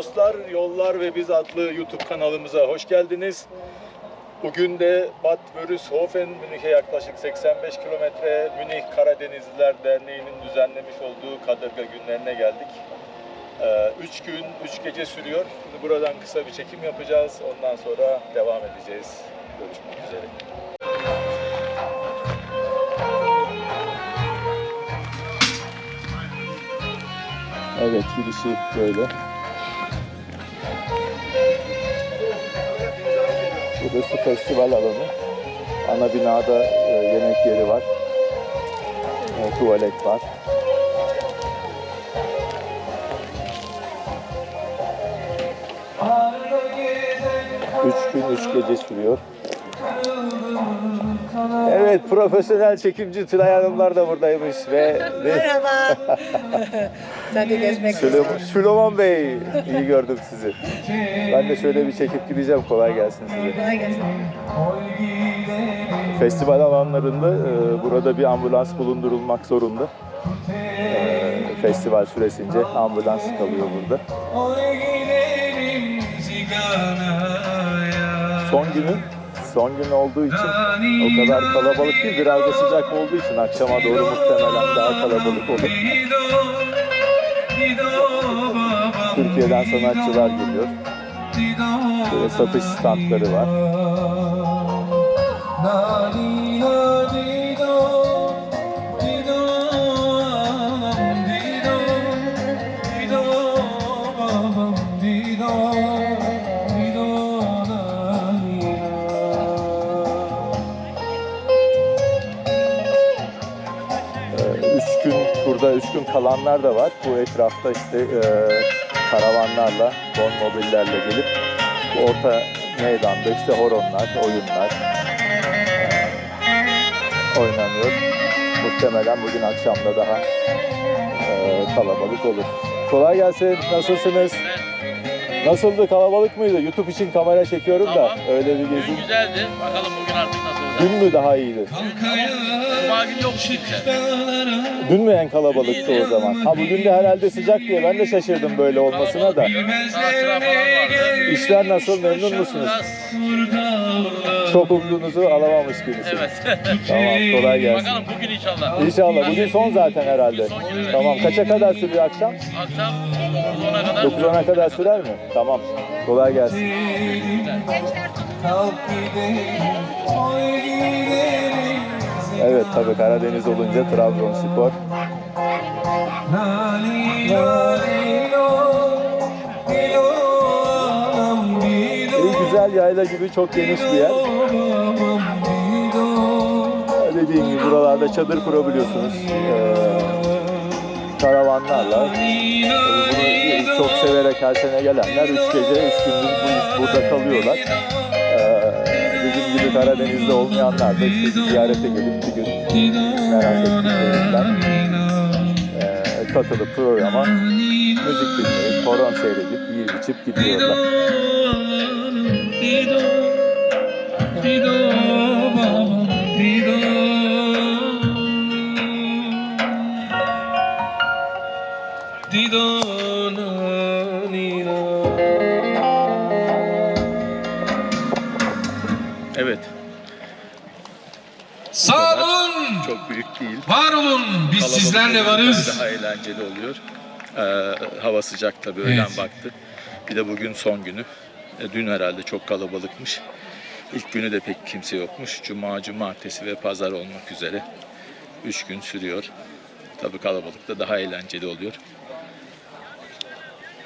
Dostlar, Yollar ve Biz adlı YouTube kanalımıza hoş geldiniz. Bugün de Bad Wörishofen, Münih'e yaklaşık 85 kilometre Münih Karadenizliler Derneği'nin düzenlemiş olduğu kadırga günlerine geldik. 3 gün, 3 gece sürüyor. Şimdi buradan kısa bir çekim yapacağız. Ondan sonra devam edeceğiz. Görüşmek üzere. Evet, girişi böyle. Burası festival alanı. Ana binada e, yemek yeri var. E, tuvalet var. Üç gün, üç gece sürüyor. Evet, profesyonel çekimci Tülay Hanımlar da buradaymış ve Merhaba. Tabii gezmek Süleyman, isterim. Süleyman Bey, iyi gördüm sizi. Ben de şöyle bir çekip gideceğim, kolay gelsin size. Kolay gelsin. Festival alanlarında e, burada bir ambulans bulundurulmak zorunda. E, festival süresince ambulans kalıyor burada. Son günü, son gün olduğu için o kadar kalabalık değil, biraz da sıcak olduğu için akşama doğru muhtemelen daha kalabalık olur. Türkiye'den sanatçılar geliyor. Böyle satış standları var. Kalanlar da var. Bu etrafta işte e, karavanlarla, mobillerle gelip bu orta meydanda işte horonlar, oyunlar e, oynanıyor. Muhtemelen bugün akşamda daha e, kalabalık olur. Kolay gelsin. Nasılsınız? Nasıldı? Kalabalık mıydı? YouTube için kamera çekiyorum da Tamam. öyle bir gezi. güzeldi. Bakalım bugün artık nasıl. Dün mü daha iyiydi? Cuma günü yok kimse. Dün mü en kalabalıktı o zaman? Ha bugün de herhalde sıcak diye ben de şaşırdım böyle olmasına da. İşler nasıl? Memnun musunuz? Çok umduğunuzu alamamış gibisiniz. Evet. Tamam kolay gelsin. Bakalım bugün inşallah. İnşallah. Bugün son zaten herhalde. Tamam. Kaça kadar sürüyor akşam? Akşam 9'a kadar. 9'ana kadar sürer mi? Tamam. Kolay gelsin. Evet tabii Karadeniz olunca Trabzonspor. İyi güzel yayla gibi çok geniş bir yer. Dediğim gibi buralarda çadır kurabiliyorsunuz. Ee, karavanlarla. Bunu çok severek her sene gelenler 3 gece 3 gündüz bu- burada kalıyorlar. Bizim gibi Karadeniz'de olmayanlar da işte ziyarete gelip bir gün merak ettiklerinden e, katılıp programa müzik dinleyip, horon seyredip, yiyip içip gidiyorlar. Değil. var olun. Biz Kalabalık sizlerle varız. Daha eğlenceli oluyor. Ee, hava sıcak tabii öğlen Evet. baktı. Bir de bugün son günü. E, dün herhalde çok kalabalıkmış. İlk günü de pek kimse yokmuş. Cuma, cumartesi ve pazar olmak üzere. Üç gün sürüyor. Tabii kalabalıkta daha eğlenceli oluyor.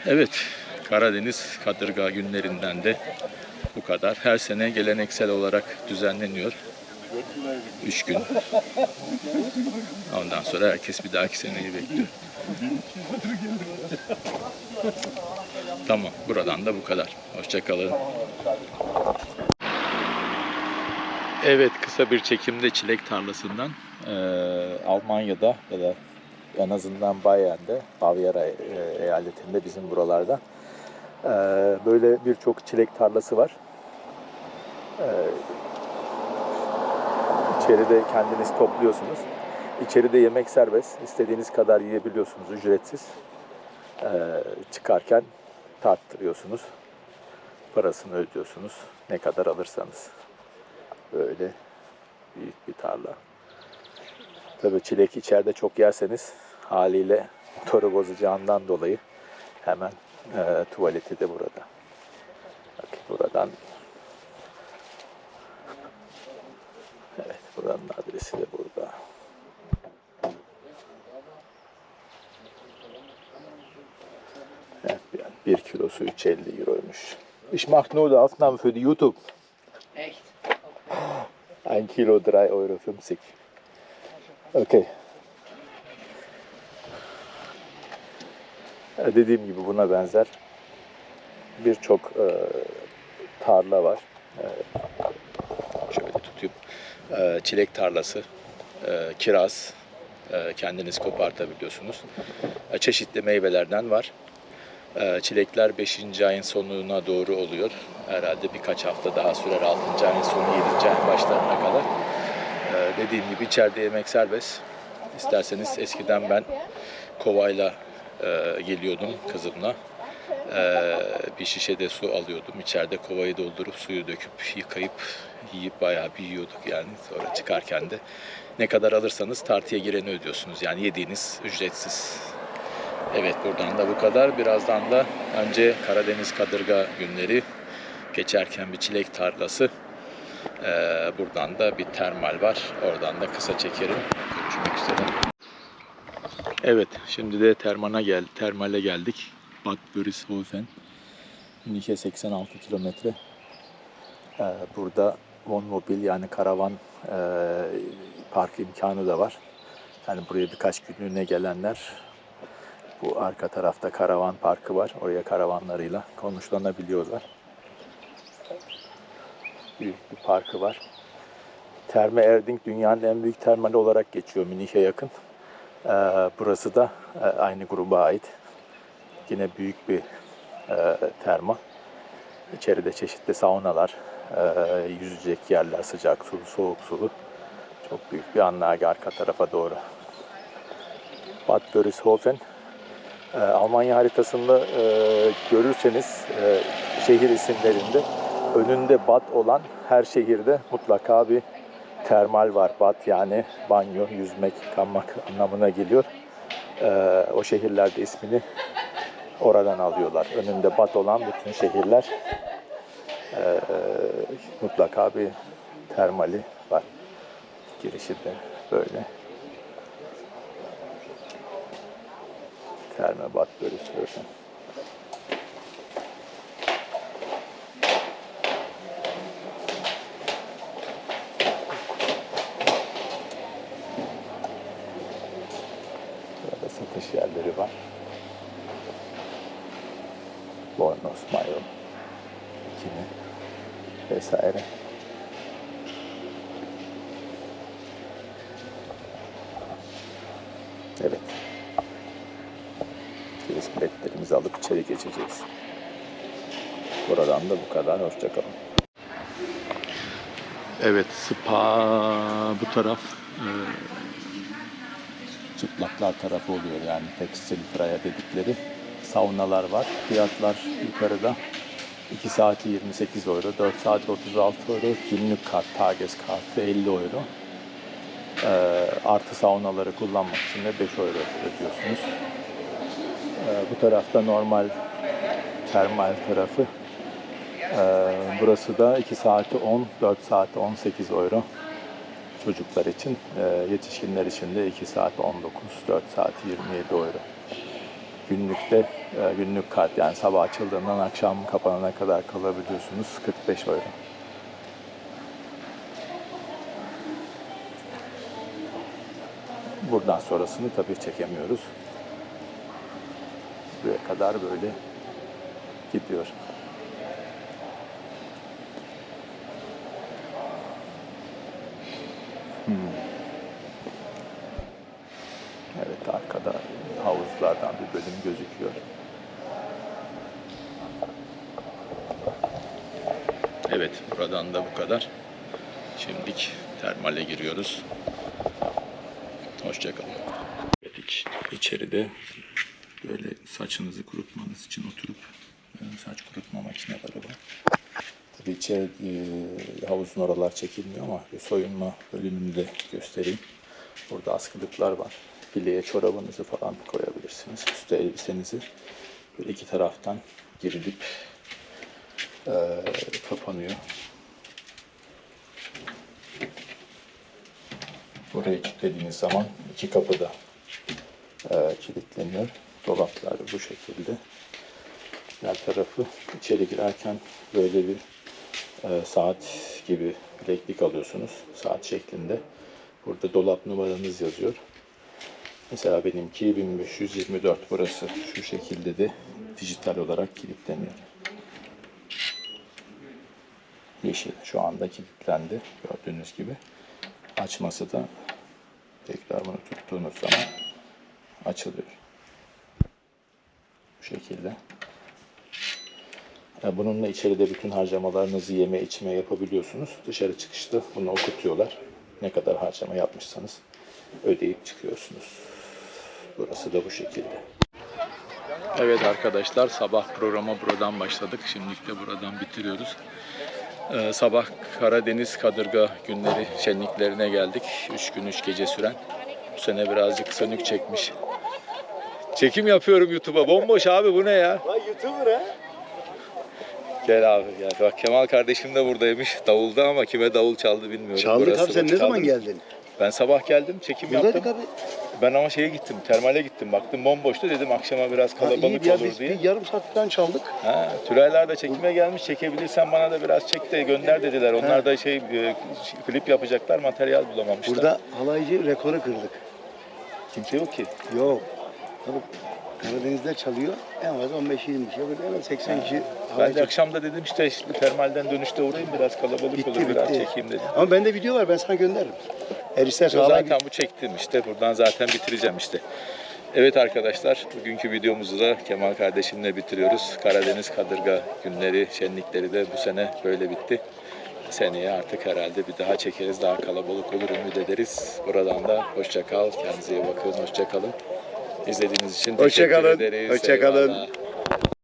Evet, Karadeniz Kadırga günlerinden de bu kadar. Her sene geleneksel olarak düzenleniyor. Üç gün. Ondan sonra herkes bir dahaki seneyi bekliyor. Tamam, buradan da bu kadar. Hoşçakalın. Evet, kısa bir çekimde çilek tarlasından eee, Almanya'da ya da en azından Bayern'de, Bavyera e, eyaletinde bizim buralarda eee, böyle birçok çilek tarlası var. Eee İçeride kendiniz topluyorsunuz. İçeride yemek serbest. İstediğiniz kadar yiyebiliyorsunuz ücretsiz. Ee, çıkarken tarttırıyorsunuz. Parasını ödüyorsunuz. Ne kadar alırsanız. Böyle büyük bir tarla. Tabii çilek içeride çok yerseniz haliyle motoru bozacağından dolayı hemen e, tuvaleti de burada. Bak buradan buranın adresi de burada. Evet, yani bir kilosu 350 euroymuş. Ich mache nur die Aufnahme für die YouTube. Echt? 1 Kilo 3 Euro 50. Okey. E, Dediğim gibi buna benzer birçok e, tarla var. E, şöyle tutayım. E, çilek tarlası, e, kiraz, e, kendiniz kopartabiliyorsunuz. E, çeşitli meyvelerden var. Çilekler 5. ayın sonuna doğru oluyor. Herhalde birkaç hafta daha sürer 6. ayın sonu 7. ayın başlarına kadar. Dediğim gibi içeride yemek serbest. İsterseniz eskiden ben kovayla geliyordum kızımla. Bir şişede su alıyordum. İçeride kovayı doldurup suyu döküp yıkayıp yiyip bayağı bir yiyorduk yani. Sonra çıkarken de ne kadar alırsanız tartıya gireni ödüyorsunuz. Yani yediğiniz ücretsiz. Evet buradan da bu kadar. Birazdan da önce Karadeniz Kadırga günleri geçerken bir çilek tarlası. Ee, buradan da bir termal var. Oradan da kısa çekerim. Görüşmek üzere. Evet, şimdi de termana gel, termale geldik. Bad Börishofen. Münih'e 86 kilometre. Ee, burada Wohnmobil yani karavan e, park imkanı da var. Yani buraya birkaç günlüğüne gelenler bu arka tarafta karavan parkı var. Oraya karavanlarıyla konuşlanabiliyorlar. Büyük bir parkı var. Terme Erding dünyanın en büyük termali olarak geçiyor Münih'e yakın. Ee, burası da e, aynı gruba ait. Yine büyük bir e, terma. İçeride çeşitli saunalar, e, yüzecek yerler, sıcak sulu, soğuk sulu. Çok büyük bir anlage arka tarafa doğru. Bad Börishofen. Ee, Almanya haritasında e, görürseniz e, şehir isimlerinde önünde Bad olan her şehirde mutlaka bir termal var. Bad yani banyo, yüzmek, yıkanmak anlamına geliyor. Ee, o şehirlerde ismini oradan alıyorlar. Önünde Bad olan bütün şehirler e, mutlaka bir termali var. Girişi de böyle. Terme Bad Börishofen. Burada satış yerleri var. Bornos, mayo, bikini vesaire. Evet. Biz biletlerimizi alıp içeri geçeceğiz. Buradan da bu kadar. Hoşçakalın. Evet, spa bu taraf e, çıplaklar tarafı oluyor yani tekstil fraya dedikleri. Saunalar var. Fiyatlar yukarıda. 2 saati 28 euro, 4 saat 36 euro, günlük kart, tages kartı 50 euro. E, artı saunaları kullanmak için de 5 euro ödüyorsunuz. Ee, bu tarafta normal termal tarafı. Ee, burası da 2 saati 10, 4 saati 18 euro. Çocuklar için, Ee, yetişkinler için de 2 saat 19, 4 saati 27 euro. Günlükte e, günlük kart yani sabah açıldığından akşam kapanana kadar kalabiliyorsunuz 45 euro. Buradan sonrasını tabii çekemiyoruz. Buraya kadar böyle gidiyor. Hmm. Evet arkada havuzlardan bir bölüm gözüküyor. Evet buradan da bu kadar. Şimdilik termale giriyoruz. Hoşçakalın. Evet, iç, içeride böyle saçınızı kurutmanız için oturup e, saç kurutma makineleri var. Tabii içeri e, havuzun oralar çekilmiyor ama soyunma bölümünü de göstereyim. Burada askılıklar var. Fileye çorabınızı falan koyabilirsiniz. Üstü elbisenizi böyle iki taraftan girilip e, kapanıyor. Burayı kilitlediğiniz zaman iki kapı da e, kilitleniyor. Dolaplar bu şekilde. Diğer tarafı içeri girerken böyle bir e, saat gibi bileklik alıyorsunuz. Saat şeklinde. Burada dolap numaranız yazıyor. Mesela benimki 1524 burası. Şu şekilde de dijital olarak kilitleniyor. Yeşil şu anda kilitlendi gördüğünüz gibi. Açması da tekrar bunu tuttuğunuz zaman açılıyor. Bu şekilde. Ya Bununla içeride bütün harcamalarınızı yeme içme yapabiliyorsunuz. Dışarı çıkışta bunu okutuyorlar. Ne kadar harcama yapmışsanız ödeyip çıkıyorsunuz. Burası da bu şekilde. Evet arkadaşlar sabah programa buradan başladık. Şimdilik de buradan bitiriyoruz. Ee, sabah Karadeniz Kadırga günleri şenliklerine geldik. 3 gün 3 gece süren. Bu sene birazcık sönük çekmiş. Çekim yapıyorum YouTube'a. Bomboş abi bu ne ya? Lan YouTuber ha? Gel abi gel. Bak Kemal kardeşim de buradaymış. Davulda ama kime davul çaldı bilmiyorum. Burası abi sen ne zaman çaldı. geldin? Ben sabah geldim çekim Buradaydık yaptım. abi. Ben ama şeye gittim termale gittim. Baktım bomboştu dedim akşama biraz Ha, kalabalık iyi bir yer, olur biz diye. bir yarım saat falan çaldık. Ha, Tülaylar da çekime gelmiş. Çekebilirsen bana da biraz çek de gönder dediler. Onlar da şey e, klip yapacaklar. Materyal bulamamışlar. Burada halaycı rekoru kırdık. kimse yok ki. Yok. Tabii Karadeniz'de çalıyor. En fazla 15-20 kişi. Burada en az 80 kişi Ben halaycı. de akşam da dedim işte, işte termalden dönüşte uğrayayım biraz kalabalık Bitti, olur biraz bitti. çekeyim dedim. Ama bende video var ben sana gönderirim. Eğer istersen halay Zaten bu çektim işte. Buradan zaten bitireceğim işte. Evet arkadaşlar, bugünkü videomuzu da Kemal kardeşimle bitiriyoruz. Karadeniz Kadırga günleri, şenlikleri de bu sene böyle bitti. Seneye artık herhalde bir daha çekeriz, daha kalabalık olur ümit ederiz. Buradan da hoşça kal, kendinize iyi bakın, hoşça kalın. İzlediğiniz için Hoşça teşekkür kalın, ederiz. hoşça kalın. Eyvallah.